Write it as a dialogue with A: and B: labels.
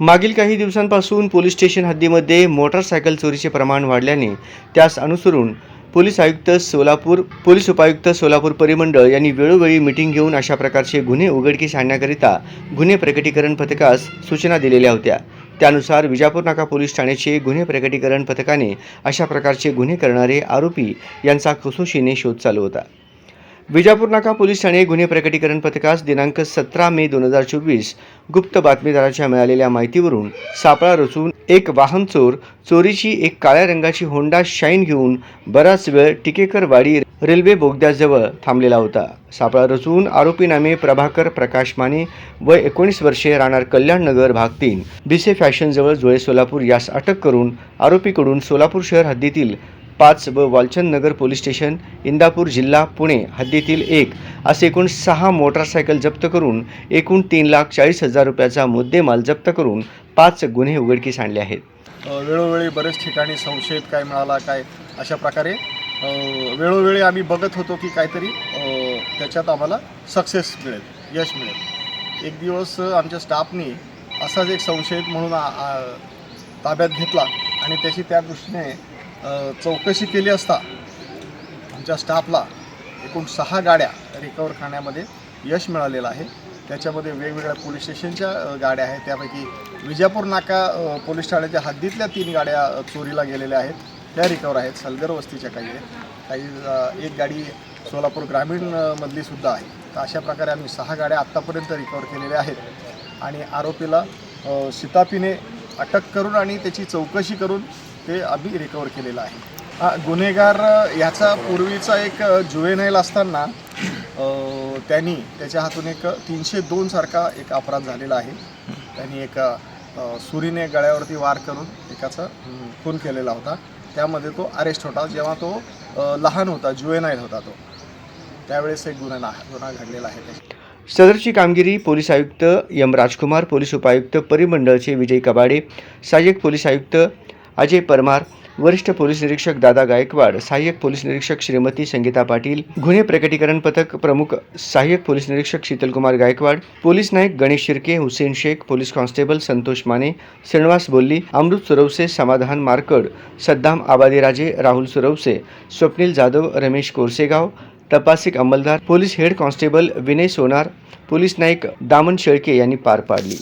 A: मागील काही दिवसांपासून पोलीस स्टेशन हद्दीमध्ये मोटारसायकल चोरीचे प्रमाण वाढल्याने त्यास अनुसरून पोलीस आयुक्त सोलापूर पोलीस उपायुक्त सोलापूर परिमंडळ यांनी वेळोवेळी मिटिंग घेऊन अशा प्रकारचे गुन्हे उघडकीस आणण्याकरिता गुन्हे प्रकटीकरण पथकास सूचना दिलेल्या होत्या. त्यानुसार विजापूर नाका पोलीस ठाण्याचे गुन्हे प्रकटीकरण पथकाने अशा प्रकारचे गुन्हे करणारे आरोपी यांचा कसोशीने शोध चालू होता. विजापूर नाका पोलीस ठाणे गुन्हे प्रकटीकरण पथकास दिनांक सतरा मे दोन हजार चोवीस. गुप्त बातमीदाराच्या मिळालेल्या माहितीवरून सापळा रचून एक वाहन चोर चोरीची एक काळ्या रंगाची होंडा शाईन घेऊन बराच वेळ टिकेकरवाडी रेल्वे बोगद्याजवळ थांबलेला होता. सापळा रचून आरोपी नामे प्रभाकर प्रकाश माने व एकोणीस वर्षे राहणार कल्याणनगर भाग तीन. बिसे फॅशनजवळ जुळे सोलापूर यास अटक करून आरोपीकडून सोलापूर शहर हद्दीतील पाच व वालचंद नगर पोलीस स्टेशन इंदापूर जिल्हा पुणे हद्दीतील एक असे एकूण सहा मोटारसायकल जप्त करून एकूण तीन लाख चाळीस हजार रुपयाचा मुद्देमाल जप्त करून पाच गुन्हे उघडकीस आणले आहेत.
B: वेळोवेळी बरेच ठिकाणी संशयित काय मिळाला काय अशा प्रकारे वेळोवेळी आम्ही बघत होतो की काहीतरी त्याच्यात आम्हाला सक्सेस मिळेल यश मिळेल. एक दिवस आमच्या स्टाफनी असाच एक संशयित म्हणून ताब्यात घेतला आणि त्याची त्या दृष्टीने चौकशी केली असता आमच्या स्टाफला एकूण सहा गाड्या रिकवर करण्यामध्ये यश मिळालेलं आहे. त्याच्यामध्ये वेगवेगळ्या पोलीस स्टेशनच्या गाड्या आहेत. त्यापैकी विजापूर नाका पोलीस ठाण्याच्या हद्दीतल्या तीन गाड्या चोरीला गेलेल्या आहेत. त्या रिकवर आहेत. सलगर वस्तीच्या काही आहेत. काही एक गाडी सोलापूर ग्रामीणमधली सुद्धा आहे. तर अशा प्रकारे आम्ही सहा गाड्या आत्तापर्यंत रिकवर केलेल्या आहेत. आणि आरोपीला शितापीने अटक करून आणि त्याची चौकशी करून ते आम्ही रिकवर केलेलं आहे. हा गुन्हेगार याचा ह्याचा पूर्वीचा एक जुवेनाईल असताना त्यांनी त्याच्या हातून एक तीनशे दोन सारखा एक अपराध झालेला आहे. त्यांनी एक सुरीने गळ्यावरती वार करून एकाचा खून केलेला होता. त्यामध्ये तो अरेस्ट होता जेव्हा तो लहान होता जुवेनाईल होता तो. त्यावेळेस एक गुन्हा गुन्हा घडलेला आहे.
A: सदरची कामगिरी पोलीस आयुक्त यम राजकुमार पोलीस उपायुक्त परिमंडळचे विजय कबाडे सहाय्यक पोलीस आयुक्त अजय परमार वरिष्ठ पोलीस निरीक्षक दादा गायकवाड सहाय्यक पोलीस निरीक्षक श्रीमती संगीता पाटील गुन्हे प्रकटीकरण पथक प्रमुख सहाय्यक पोलीस निरीक्षक शीतलकुमार गायकवाड पोलीस नायक गणेश शिर्के हुसेन शेख पोलीस कॉन्स्टेबल संतोष माने श्रीनिवास बोल्ली अमृत सुरवसे समाधान मारकड सद्दाम आबादीराजे राहुल सुरवसे स्वप्नील जाधव रमेश कोरसेगाव तपासिक अंमलदार police head constable Vinay Sonar police Naik Daman Shelke यांनी पार पाडली.